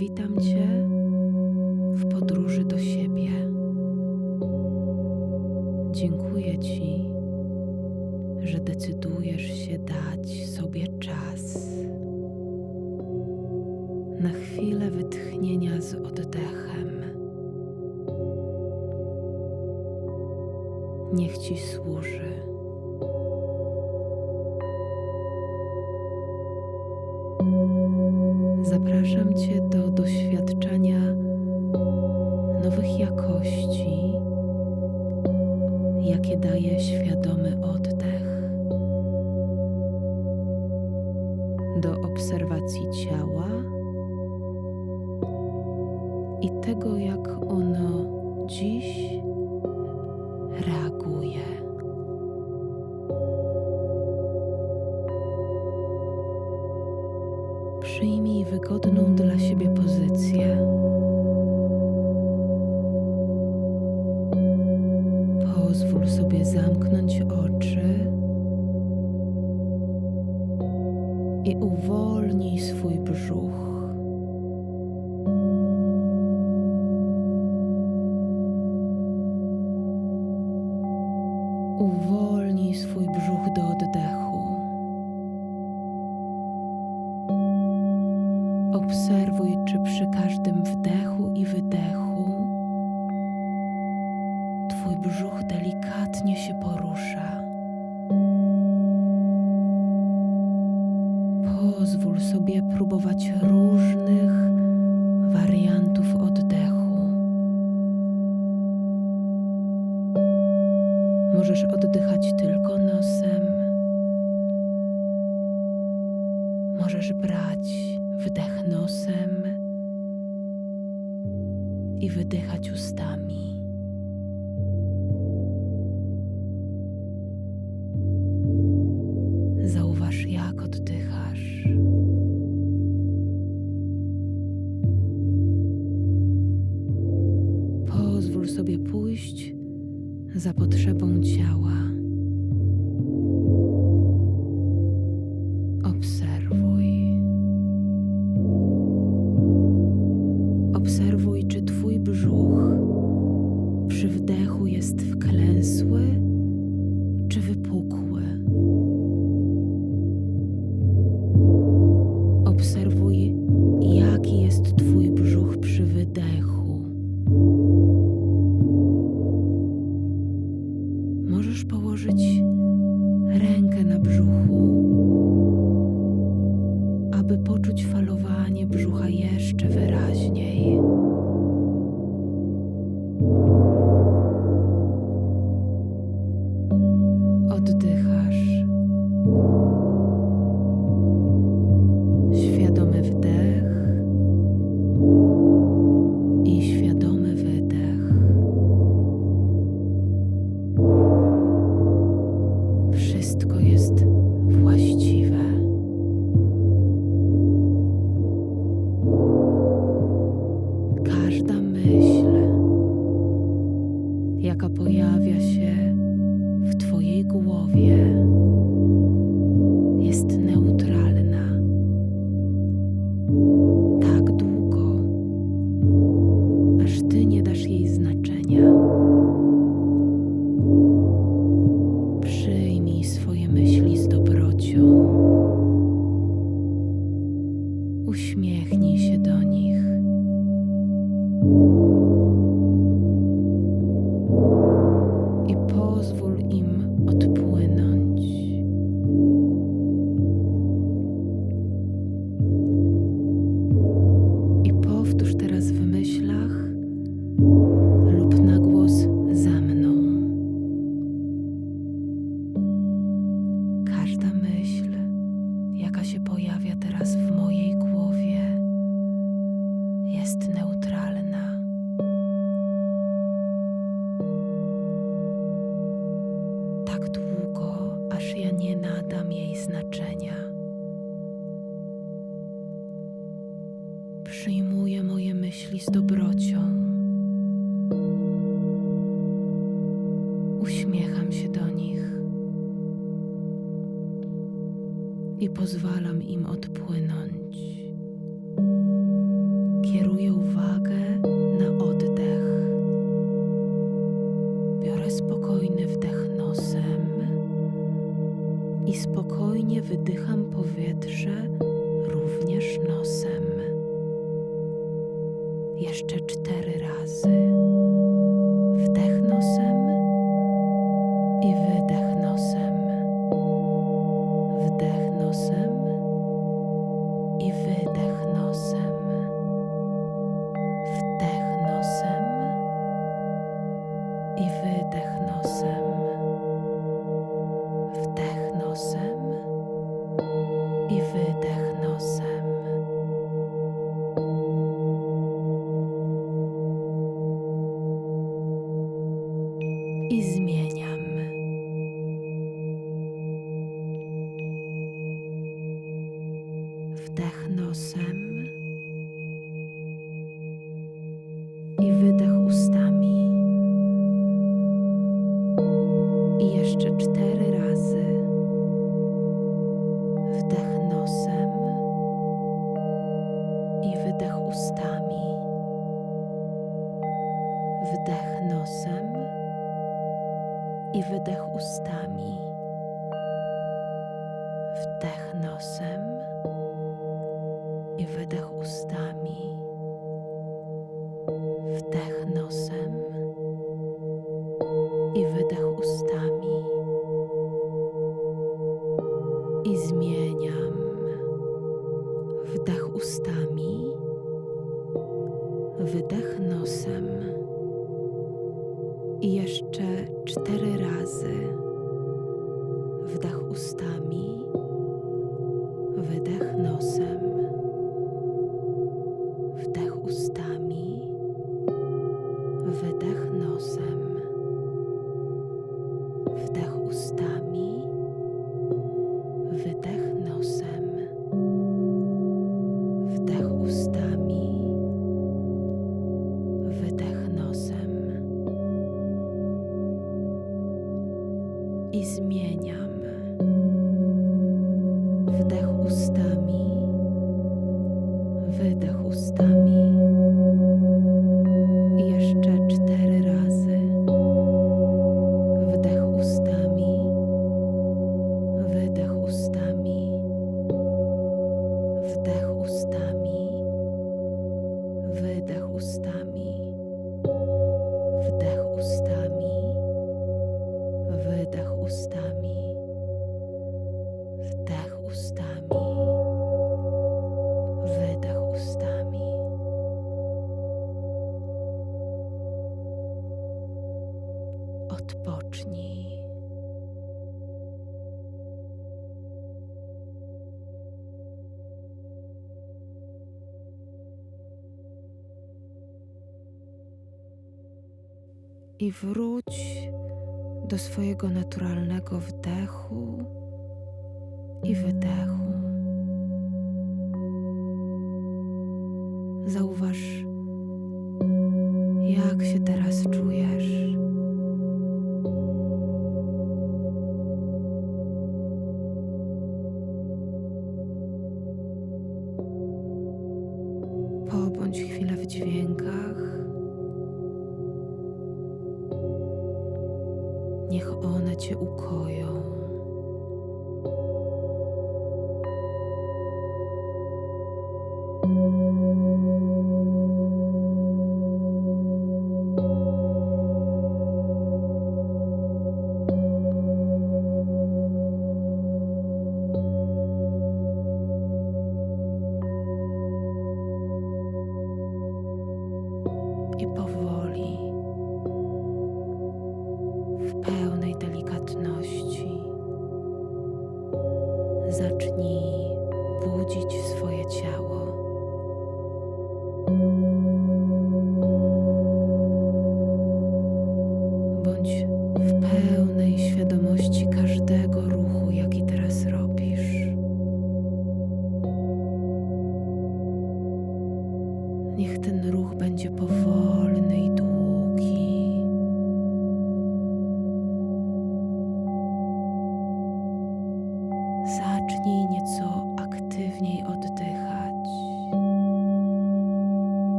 witam Cię w podróży do siebie. Dziękuję Ci, że decydujesz się dać sobie czas na chwilę wytchnienia z oddechem. Niech Ci służy. Nowych jakości, jakie daje świadomy oddech, do obserwacji ciała i tego, jak Przyjmij wygodną dla siebie pozycję. Pozwól sobie zamknąć oczy i uwolnij swój brzuch. Porusza. Pozwól sobie próbować różnych wariantów oddechu. Możesz oddychać tylko nosem. Możesz brać wdech nosem i wydychać ustami. Potrzebą ciała. Znaczenia. Przyjmuję moje myśli z dobrocią. Uśmiecham się do nich. i pozwalam im odpłynąć. Kiedy I wydycham powietrze również nosem. Jeszcze cztery razy. Wdech nosem. nosem i wydech ustami, wdech nosem i wydech ustami. I zmieniam wdech ustami, wydech nosem i jeszcze cztery razy. wydech ustami. i wróć do swojego naturalnego wdechu i wydechu.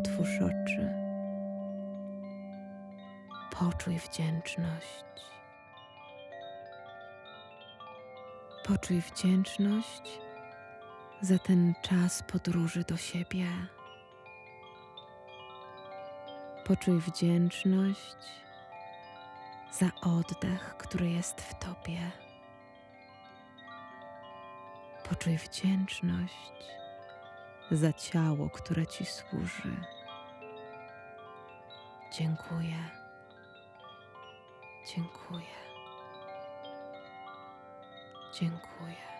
Otwórz oczy. Poczuj wdzięczność. Poczuj wdzięczność za ten czas podróży do siebie. Poczuj wdzięczność za oddech, który jest w tobie. Poczuj wdzięczność za ciało, które ci służy. Dziękuję. Dziękuję. Dziękuję.